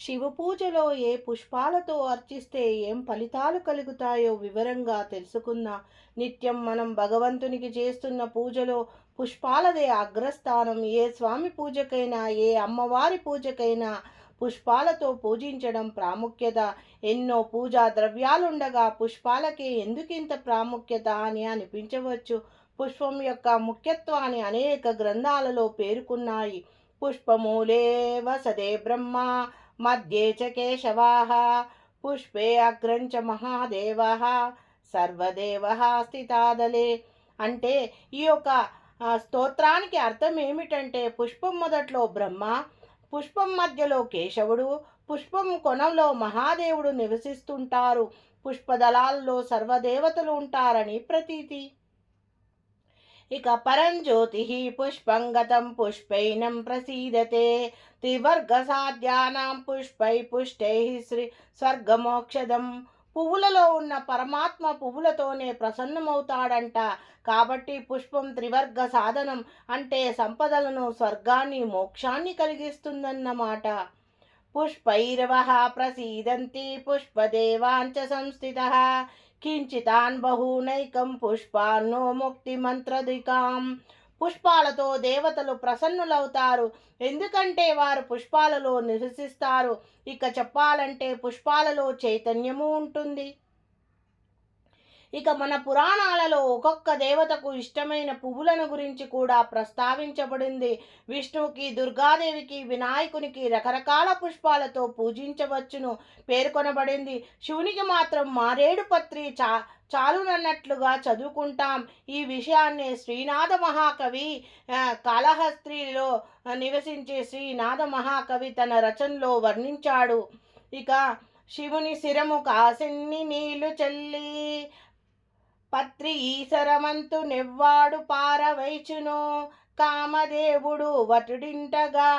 శివ పూజలో ఏ పుష్పాలతో అర్చిస్తే ఏం ఫలితాలు కలుగుతాయో వివరంగా తెలుసుకున్న నిత్యం మనం భగవంతునికి చేస్తున్న పూజలో పుష్పాలదే అగ్రస్థానం. ఏ స్వామి పూజకైనా ఏ అమ్మవారి పూజకైనా పుష్పాలతో పూజించడం ప్రాముఖ్యత. ఎన్నో పూజా ద్రవ్యాలుండగా పుష్పాలకే ఎందుకింత ప్రాముఖ్యత అని అనిపించవచ్చు. పుష్పం యొక్క ముఖ్యత్వాన్ని అనేక గ్రంథాలలో పేర్కొన్నాయి. పుష్పమూలే వసదే బ్రహ్మ మధ్యే చ पुष्पे పుష్పే అగ్రంచ మహాదేవः సర్వదేవः స్థితాదలే అంటే ఈ యొక్క స్తోత్రానికి అర్థం ఏమిటంటే పుష్పం మొదట్లో బ్రహ్మ పుష్పం మధ్యలో కేశవుడు పుష్పం కొనంలో మహాదేవుడు నివసిస్తుంటారు. పుష్పదళాల్లో సర్వదేవతలు ఉంటారని ప్రతీతి. ఇక పరంజ్యోతి పుష్పం గతం పుష్పైనం ప్రసీదతే. త్రివర్గసాధ్యానాం పుష్పై పుష్టై శ్రీ స్వర్గమోక్షదం. పువ్వులలో ఉన్న పరమాత్మ పువ్వులతోనే ప్రసన్నమవుతాడంట. కాబట్టి పుష్పం త్రివర్గ సాధనం అంటే సంపదలను స్వర్గాన్ని మోక్షాన్ని కలిగిస్తుందన్నమాట. పుష్పైరవ ప్రసీదంతి పుష్పదేవాంచ సంస్థిత. కించితాన్ బహూనైకం పుష్పాన్నో ముక్తి మంత్రదికాం పుష్పాలతో దేవతలు ప్రసన్నులవుతారు. ఎందుకంటే వారు పుష్పాలలో నివసిస్తారు. ఇక చెప్పాలంటే పుష్పాలలో చైతన్యము ఉంటుంది. ఇక మన పురాణాలలో ఒక్కొక్క దేవతకు ఇష్టమైన పువ్వులను గురించి కూడా ప్రస్తావించబడింది. విష్ణువుకి దుర్గాదేవికి వినాయకునికి రకరకాల పుష్పాలతో పూజించవచ్చును పేర్కొనబడింది. శివునికి మాత్రం మారేడు పత్రి చా చాలునన్నట్లుగా చదువుకుంటాం. ఈ విషయాన్ని శ్రీనాథ మహాకవి కాళహస్త్రిలో నివసించే శ్రీనాథ మహాకవి తన రచనలో వర్ణించాడు. ఇక శివుని శిరము కాసిన్ని నీళ్ళు చల్లి పత్రి ఈశరమంతు నెవ్వాడు పారవైచును. కామదేవుడు వటుడింటగా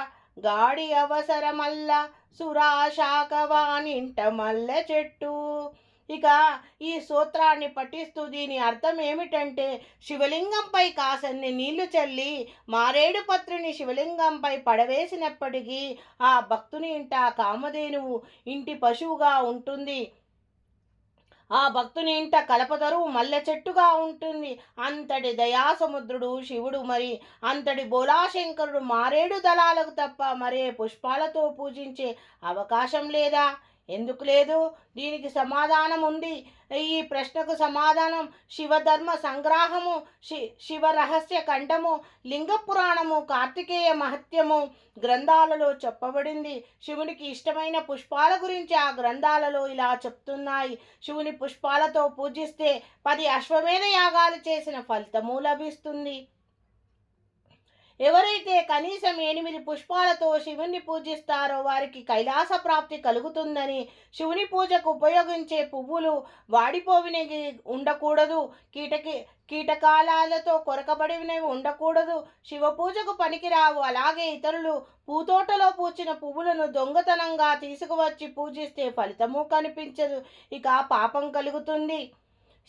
గాడి అవసరమల్ల సురాశాకవానింట మల్లె చెట్టు. ఇక ఈ సూత్రాన్ని పఠిస్తూ దీని అర్థం ఏమిటంటే శివలింగంపై కాసన్ని నీళ్ళు చల్లి మారేడు పత్రిని శివలింగంపై పడవేసినప్పటికీ ఆ భక్తుని ఇంట కామధేనువు ఇంటి పశువుగా ఉంటుంది. ఆ భక్తుని ఇంట కలపదరువు మల్లె చెట్టుగా ఉంటుంది. అంతటి దయాసముద్రుడు శివుడు మరి అంతటి బోలాశంకరుడు మారేడు దళాలకు తప్ప మరే పుష్పాలతో పూజించే అవకాశం లేదా? ఎందుకు లేదు? దీనికి సమాధానం ఉంది. ఈ ప్రశ్నకు సమాధానం శివధర్మ సంగ్రహము శి శివరహస్య ఖండము లింగ పురాణము కార్తికేయ మహత్యము గ్రంథాలలో చెప్పబడింది. శివునికి ఇష్టమైన పుష్పాల గురించి ఆ గ్రంథాలలో ఇలా చెప్తున్నాయి. శివుని పుష్పాలతో పూజిస్తే పది అశ్వమేధ యాగాలు చేసిన ఫలితము లభిస్తుంది. ఎవరైతే కనీసం ఎనిమిది పుష్పాలతో శివుణ్ణి పూజిస్తారో వారికి కైలాస ప్రాప్తి కలుగుతుందని శివుని పూజకు ఉపయోగించే పువ్వులు వాడిపోవినవి ఉండకూడదు. కీటకి కీటకాలాలతో కొరకబడినవి ఉండకూడదు. శివ పూజకు పనికిరావు. అలాగే ఇతరులు పూతోటలో పూచిన పువ్వులను దొంగతనంగా తీసుకువచ్చి పూజిస్తే ఫలితము కనిపించదు. ఇక పాపం కలుగుతుంది.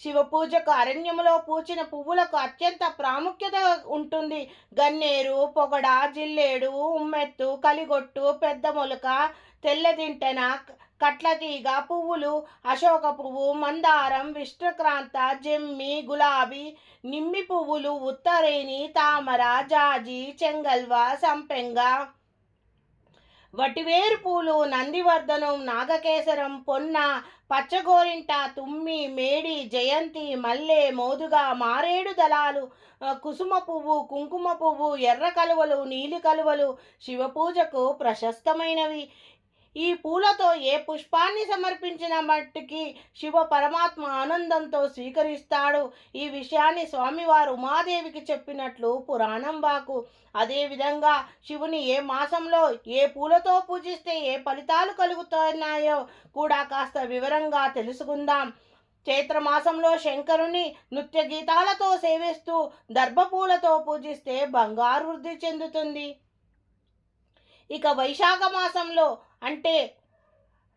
శివ పూజకు అరణ్యములో పూచిన పువ్వులకు అత్యంత ప్రాముఖ్యత ఉంటుంది. గన్నేరు పొగడ జిల్లేడు ఉమ్మెత్తు కలిగొట్టు పెద్ద మొలక తెల్లదింటెన కట్లతీగ పువ్వులు అశోక పువ్వు మందారం విష్ణుక్రాంత జెమ్మి గులాబీ నిమ్మి పువ్వులు ఉత్తరేణి తామర జాజి చెంగల్వ సంపెంగ వటివేరు పూలు నందివర్ధనం నాగకేసరం పొన్న పచ్చగోరింట తుమ్మి మేడి జయంతి మల్లె మోదుగా మారేడు దళాలు కుసుమ పువ్వు కుంకుమ పువ్వు ఎర్ర కలువలు నీలి కలువలు శివ పూజకు ప్రశస్తమైనవి. ఈ పూలతో ఏ పుష్పాన్ని సమర్పించిన మట్టుకి శివ పరమాత్మ ఆనందంతో స్వీకరిస్తాడు. ఈ విషయాన్ని స్వామివారు ఉమాదేవికి చెప్పినట్లు పురాణం వాకు. అదేవిధంగా శివుని ఏ మాసంలో ఏ పూలతో పూజిస్తే ఏ ఫలితాలు కలుగుతున్నాయో కూడా కాస్త వివరంగా తెలుసుకుందాం. చైత్రమాసంలో శంకరుని నృత్య గీతాలతో సేవిస్తూ దర్భపూలతో పూజిస్తే బంగారు వృద్ధి చెందుతుంది. ఇక వైశాఖ మాసంలో అంటే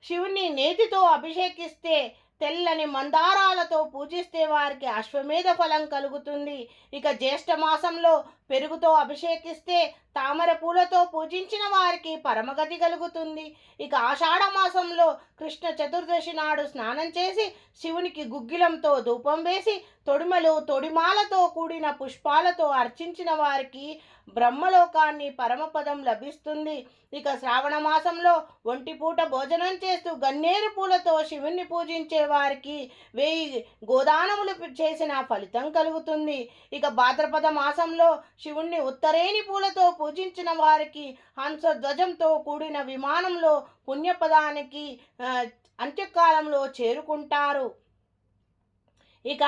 శివుని నేతితో అభిషేకిస్తే తెల్లని మందారాలతో పూజిస్తే వారికి అశ్వమేధ ఫలం కలుగుతుంది. ఇక జ్యేష్ఠ మాసంలో పెరుగుతో అభిషేకిస్తే తామర పూలతో పూజించిన వారికి పరమగతి కలుగుతుంది. ఇక ఆషాఢ మాసంలో కృష్ణ చతుర్దశి నాడు స్నానం చేసి శివునికి గుగ్గిలంతో ధూపం వేసి తొడిమలు తొడిమాలతో కూడిన పుష్పాలతో అర్చించిన వారికి బ్రహ్మలోకాన్ని పరమపదం లభిస్తుంది. ఇక శ్రావణ మాసంలో ఒంటిపూట భోజనం చేస్తూ గన్నేరు పూలతో శివుణ్ణి పూజించే వారికి వెయ్యి గోదానములు చేసిన ఫలితం కలుగుతుంది. ఇక భాద్రపద మాసంలో శివుణ్ణి ఉత్తరేణి పూలతో పూజించిన వారికి హంస ధ్వజంతో కూడిన విమానంలో పుణ్యపదానికి అంత్యకాలంలో చేరుకుంటారు. ఇక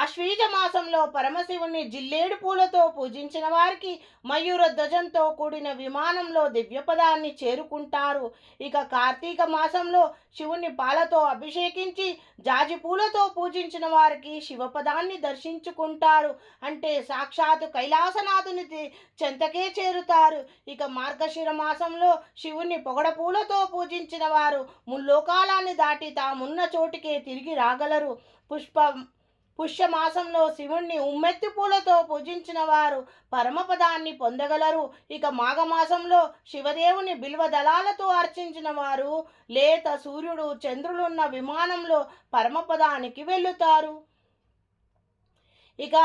ఆశ్వీజ మాసంలో పరమశివుణ్ణి జిల్లేడు పూలతో పూజించిన వారికి మయూర ధ్వజంతో కూడిన విమానంలో దివ్యపదాన్ని చేరుకుంటారు. ఇక కార్తీక మాసంలో శివుని పాలతో అభిషేకించి జాజి పూలతో పూజించిన వారికి శివపదాన్ని దర్శించుకుంటారు. అంటే సాక్షాత్ కైలాసనాథుని చెంతకే చేరుతారు. ఇక మార్గశిర మాసంలో శివుని పొగడ పూలతో పూజించిన వారు ముల్లోకాలాన్ని దాటి తామున్న చోటికే తిరిగి రాగలరు. పుష్ప పుష్యమాసంలో శివుణ్ణి ఉమ్మెత్తి పూలతో పూజించిన వారు పరమపదాన్ని పొందగలరు. ఇక మాఘమాసంలో శివదేవుని బిల్వ దళాలతో అర్చించిన వారు లేత సూర్యుడు చంద్రులున్న విమానంలో పరమపదానికి వెళ్ళుతారు. ఇక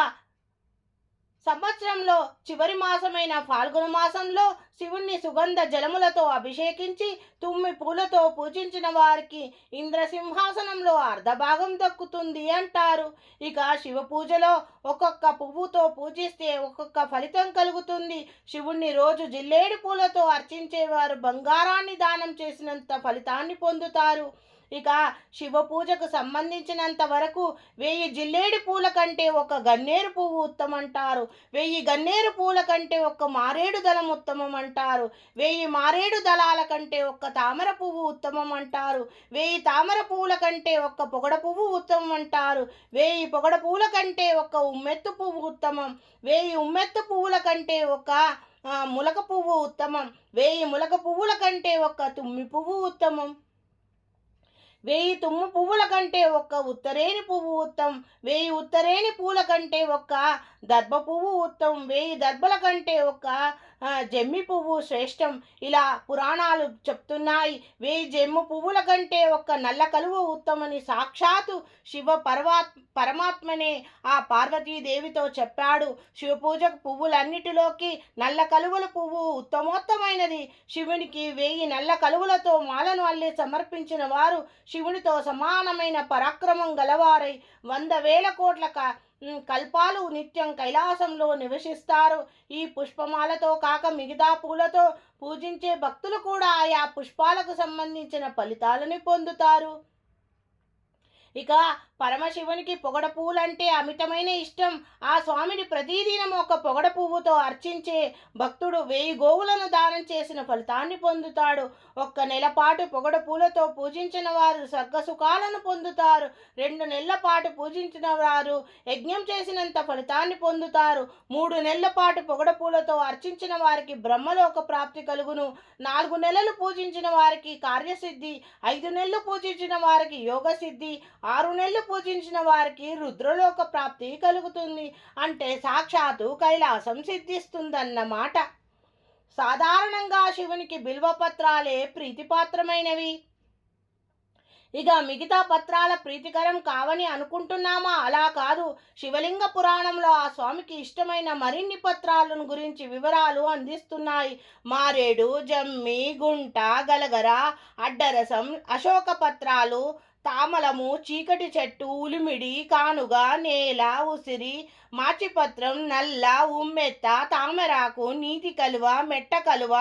సంవత్సరంలో చివరి మాసమైన ఫాల్గుణ మాసంలో శివుణ్ణి సుగంధ జలములతో అభిషేకించి తుమ్మి పూలతో పూజించిన వారికి ఇంద్రసింహాసనంలో అర్ధభాగం దక్కుతుంది అంటారు. ఇక శివ పూజలో ఒక్కొక్క పువ్వుతో పూజిస్తే ఒక్కొక్క ఫలితం కలుగుతుంది. శివుణ్ణి రోజు జిల్లేడు పూలతో అర్చించేవారు బంగారాన్ని దానం చేసినంత ఫలితాన్ని పొందుతారు. ఇక శివ పూజకు సంబంధించినంత వరకు వెయ్యి జిల్లేడు పూల కంటే ఒక గన్నేరు పువ్వు ఉత్తమంటారు. వెయ్యి గన్నేరు పూల కంటే ఒక మారేడు దళం ఉత్తమం అంటారు వెయ్యి మారేడు దళాల కంటే ఒక్క తామర పువ్వు ఉత్తమం అంటారు వెయ్యి తామర పువ్వుల కంటే ఒక్క పొగడ పువ్వు ఉత్తమం అంటారు వెయ్యి పొగడ పువ్వుల కంటే ఒక్క ఉమ్మెత్తు పువ్వు ఉత్తమం. వెయ్యి ఉమ్మెత్తు పువ్వుల కంటే ఒక ములక పువ్వు ఉత్తమం. వేయి ములక పువ్వుల కంటే ఒక తుమ్మి పువ్వు ఉత్తమం. వెయ్యి తుమ్ము పువ్వుల కంటే ఒక్క ఉత్తరేణి పువ్వు ఉత్తమం వెయ్యి ఉత్తరేణి పూల కంటే ఒక్క దర్భ పువ్వు ఉత్తమం వేయి దర్భల కంటే ఒక జమ్మి పువ్వు శ్రేష్టం. ఇలా పురాణాలు చెప్తున్నాయి. వేయి జమ్ము పువ్వుల కంటే ఒక్క నల్ల కలువ ఉత్తమని సాక్షాత్తు శివ పరమాత్ పరమాత్మనే ఆ పార్వతీదేవితో చెప్పాడు. శివ పూజకు పువ్వులన్నిటిలోకి నల్ల కలువల పువ్వు ఉత్తమోత్తమైనది. శివునికి వెయ్యి నల్ల కలువలతో మాలను అల్లి సమర్పించిన వారు శివునితో సమానమైన పరాక్రమం గలవారై వంద వేల కోట్ల కల్పాలు నిత్యం కైలాసంలో నివసిస్తారు. ఈ పుష్పమాలతో కాక మిగతా పూలతో పూజించే భక్తులు కూడా ఆయా పుష్పాలకు సంబంధించిన ఫలితాలను పొందుతారు. ఇక పరమశివునికి పొగడ పూలంటే అమితమైన ఇష్టం. ఆ స్వామిని ప్రతిదినం ఒక పొగడ పువ్వుతో అర్చించే భక్తుడు వెయ్యి గోవులను దానం చేసిన ఫలితాన్ని పొందుతాడు. ఒక్క నెల పాటు పొగడ పూలతో పూజించిన వారు సర్గసుఖాలను పొందుతారు. రెండు నెలల పాటు పూజించిన వారు యజ్ఞం చేసినంత ఫలితాన్ని పొందుతారు. మూడు నెలల పాటు పొగడ పూలతో అర్చించిన వారికి బ్రహ్మలోక ప్రాప్తి కలుగును. నాలుగు నెలలు పూజించిన వారికి కార్యసిద్ధి ఐదు నెలలు పూజించిన వారికి యోగ సిద్ధి ఆరు నెలలు పూజించిన వారికి రుద్రలోక ప్రాప్తి కలుగుతుంది అంటే సాక్షాత్తు కైలాసం సిద్ధిస్తుందన్నమాట. సాధారణంగా శివునికి బిల్వపత్రాలే ప్రీతిపాత్రమైనవి. ఇక మిగతా పత్రాల ప్రీతికరం కావని అనుకుంటున్నామా? అలా కాదు. శివలింగ పురాణంలో ఆ స్వామికి ఇష్టమైన మరిన్ని పత్రాలను గురించి వివరాలు అందిస్తున్నాయి. మారేడు జమ్మి గుంట గలగర అడ్డరసం అశోక పత్రాలు తామలము చీకటి చెట్టు ఉలిమిడి కానుగ నేల ఉసిరి మాచిపత్రం నల్ల ఉమ్మెత్త తామరాకు నీతి కలువ మెట్ట కలువ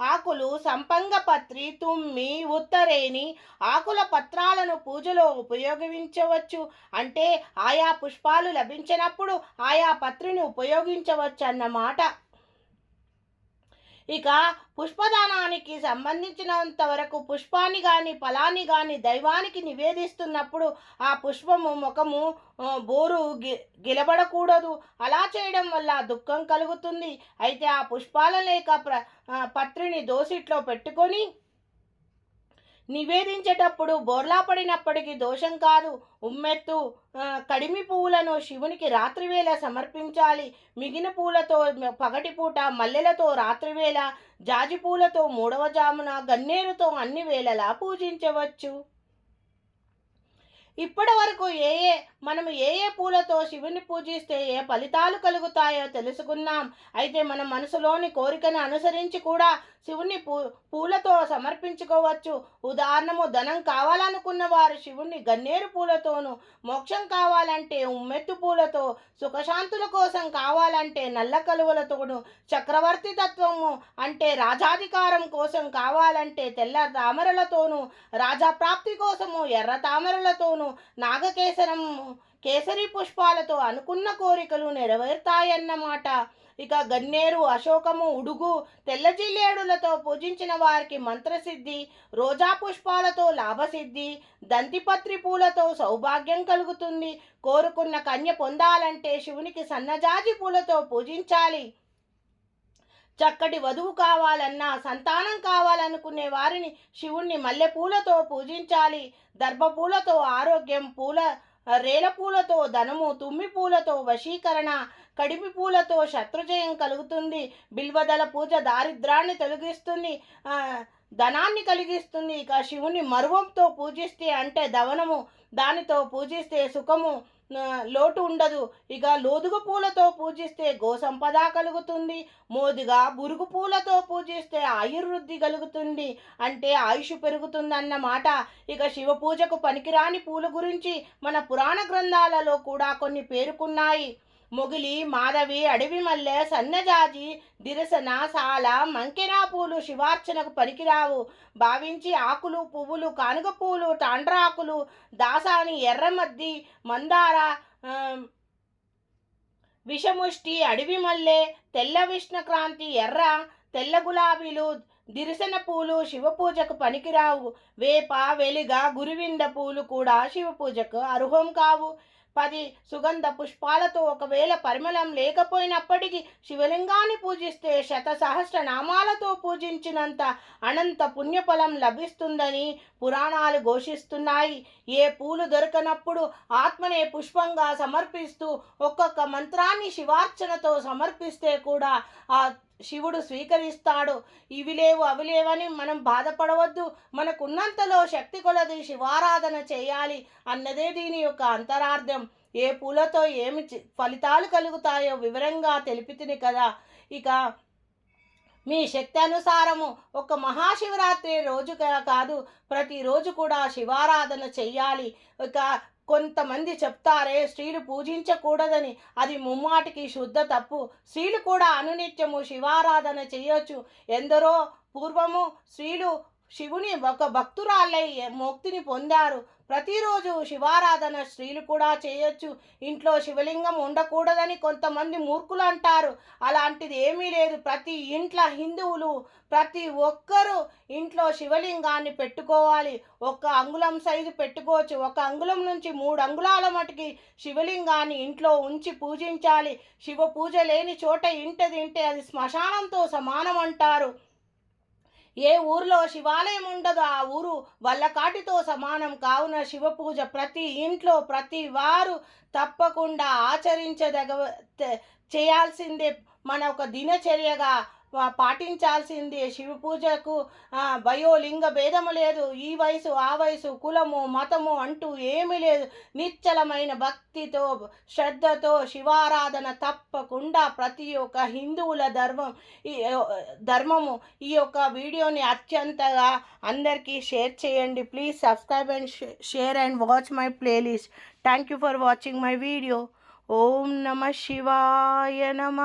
ఆకులు సంపంగ పత్రి తుమ్మి ఉత్తరేణి ఆకుల పత్రాలను పూజలో ఉపయోగించవచ్చు. అంటే ఆయా పుష్పాలు లభించినప్పుడు ఆయా పత్రిని ఉపయోగించవచ్చు అన్నమాట ఇక పుష్పదానానికి సంబంధించినంత వరకు పుష్పాన్ని కానీ ఫలాన్ని కానీ దైవానికి నివేదిస్తున్నప్పుడు ఆ పుష్పము ముఖము బోరు గి గిలబడకూడదు. అలా చేయడం వల్ల దుఃఖం కలుగుతుంది. అయితే ఆ పుష్పాల లేక ప్ర పత్రిని దోసిట్లో పెట్టుకొని నివేదించేటప్పుడు బోర్లా పడినప్పటికీ దోషం కాదు. ఉమ్మెత్తు కడిమి పువ్వులను శివునికి రాత్రివేళ సమర్పించాలి. మిగిలిన పూలతో పగటిపూట మల్లెలతో రాత్రివేళ జాజి పూలతో మూడవ జామున గన్నేరుతో అన్ని వేళలా పూజించవచ్చు. ఇప్పటి వరకు ఏ ఏ మనము ఏ ఏ పూలతో శివుని పూజిస్తే ఏ ఫలితాలు కలుగుతాయో తెలుసుకున్నాం. అయితే మన మనసులోని కోరికను అనుసరించి కూడా శివుని పూ పూలతో సమర్పించుకోవచ్చు. ఉదాహరణము ధనం కావాలనుకున్న వారు శివుణ్ణి గన్నేరు పూలతోనూ మోక్షం కావాలంటే ఉమ్మెత్తు పూలతో సుఖశాంతుల కోసం కావాలంటే నల్ల కలువలతోనూ చక్రవర్తి తత్వము అంటే రాజాధికారం కోసం కావాలంటే తెల్ల తామరలతోనూ రాజా ప్రాప్తి కోసము ఎర్ర తామరలతోనూ నాగకేసరము కేసరి పుష్పాలతో అనుకున్న కోరికలు నెరవేరుతాయన్నమాట. ఇక గన్నేరు అశోకము ఉడుగు తెల్ల జిల్లేడులతో పూజించిన వారికి మంత్రసిద్ధి రోజా పుష్పాలతో లాభసిద్ధి దంతిపత్రి పూలతో సౌభాగ్యం కలుగుతుంది. కోరుకున్న కన్య పొందాలంటే శివునికి సన్నజాజి పూలతో పూజించాలి. చక్కటి వధువు కావాలన్నా సంతానం కావాలనుకునే వారిని శివుణ్ణి మల్లెపూలతో పూజించాలి. దర్భపూలతో ఆరోగ్యం పూల రేల పూలతో ధనము తుమ్మి పూలతో వశీకరణ కడిపి పూలతో శత్రుజయం కలుగుతుంది. బిల్వదల పూజ దారిద్రాన్ని తొలగిస్తుంది. ధనాన్ని కలిగిస్తుంది. ఇక శివుని మరువంతో పూజిస్తే అంటే దవనము దానితో పూజిస్తే సుఖము. లోటు ఉండదు. ఇక లోదుగు పూలతో పూజిస్తే గోసంపద కలుగుతుంది. మోదుగా బురుగు పూలతో పూజిస్తే ఆయుర్వృద్ధి కలుగుతుంది. అంటే ఆయుష్ పెరుగుతుందన్నమాట ఇక శివ పూజకు పనికిరాని పూల గురించి మన పురాణ గ్రంథాలలో కూడా కొన్ని పేర్కొన్నాయి. మొగిలి మాధవి అడవి మల్లె సన్నజాజి దిరసన సాల మంకెనా పూలు శివార్చనకు పనికిరావు. భావించి ఆకులు పువ్వులు కానుగ పూలు తాండ్రాకులు దాసాని ఎర్రమద్ది మందార విషముష్టి అడవి మల్లె తెల్ల విష్ణుక్రాంతి ఎర్ర తెల్ల గులాబీలు దిరిసన పూలు శివ పూజకు పనికిరావు. వేప వెలిగ గురువింద పూలు కూడా శివ పూజకు అర్హం కావు. పది సుగంధ పుష్పాలతో ఒకవేళ పరిమళం లేకపోయినప్పటికీ శివలింగాన్ని పూజిస్తే శత సహస్ర నామాలతో పూజించినంత అనంత పుణ్యఫలం లభిస్తుందని పురాణాలు ఘోషిస్తున్నాయి. ఏ పూలు దొరకనప్పుడు ఆత్మనే పుష్పంగా సమర్పిస్తూ ఒక్కొక్క మంత్రాన్ని శివార్చనతో సమర్పిస్తే కూడా ఆ శివుడు స్వీకరిస్తాడు. ఇవి లేవు అవి లేవని మనం బాధపడవద్దు. మనకున్నంతలో శక్తి కొలది శివారాధన చేయాలి అన్నదే దీని యొక్క అంతరార్థం. ఏ పూలతో ఏమి ఫలితాలు కలుగుతాయో వివరంగా తెలిపితిని కదా. ఇక మీ శక్తి అనుసారము ఒక మహాశివరాత్రి రోజు కాదు ప్రతిరోజు కూడా శివారాధన చెయ్యాలి ఇక కొంతమంది చెప్తారే స్త్రీలు పూజించకూడదని. అది ముమ్మాటికి శుద్ధ తప్పు. స్త్రీలు కూడా అనునిత్యము శివారాధన చేయొచ్చు. ఎందరో పూర్వము స్త్రీలు శివుని ఒక భక్తురాళ్ళై మోక్తిని పొందారు. ప్రతిరోజు శివారాధన స్త్రీలు కూడా చేయొచ్చు. ఇంట్లో శివలింగం ఉండకూడదని కొంతమంది మూర్ఖులు అంటారు. అలాంటిది ఏమీ లేదు. ప్రతి ఇంట్లో హిందువులు ప్రతి ఒక్కరూ ఇంట్లో శివలింగాన్ని పెట్టుకోవాలి. ఒక అంగుళం సైజు పెట్టుకోవచ్చు. ఒక అంగుళం నుంచి మూడు అంగుళాల మటుకి శివలింగాన్ని ఇంట్లో ఉంచి పూజించాలి. శివ పూజ లేని చోట ఇంటది తింటే అది శ్మశానంతో సమానం అంటారు ఏ ఊరిలో శివాలయం ఉండదో ఆ ఊరు వల్లకాటితో సమానం కావున శివ పూజ ప్రతి ఇంట్లో ప్రతి వారు తప్పకుండా ఆచరించదగ చేయాల్సిందే మన ఒక దినచర్యగా పాటించాల్సిందే శివ పూజకు ఆ, వయోలింగ భేదము లేదు. ఈ వయసు ఆ వయసు కులము మతము అంటూ ఏమీ లేదు. నిశ్చలమైన భక్తితో శ్రద్ధతో శివారాధన తప్పకుండా ప్రతి ఒక్క హిందువుల ధర్మం ఈ ధర్మము ఈ యొక్క వీడియోని అత్యంతగా అందరికీ షేర్ చేయండి. Please subscribe and share and watch my playlist. Thank you for watching my video. ఓం నమ శివాయ నమ.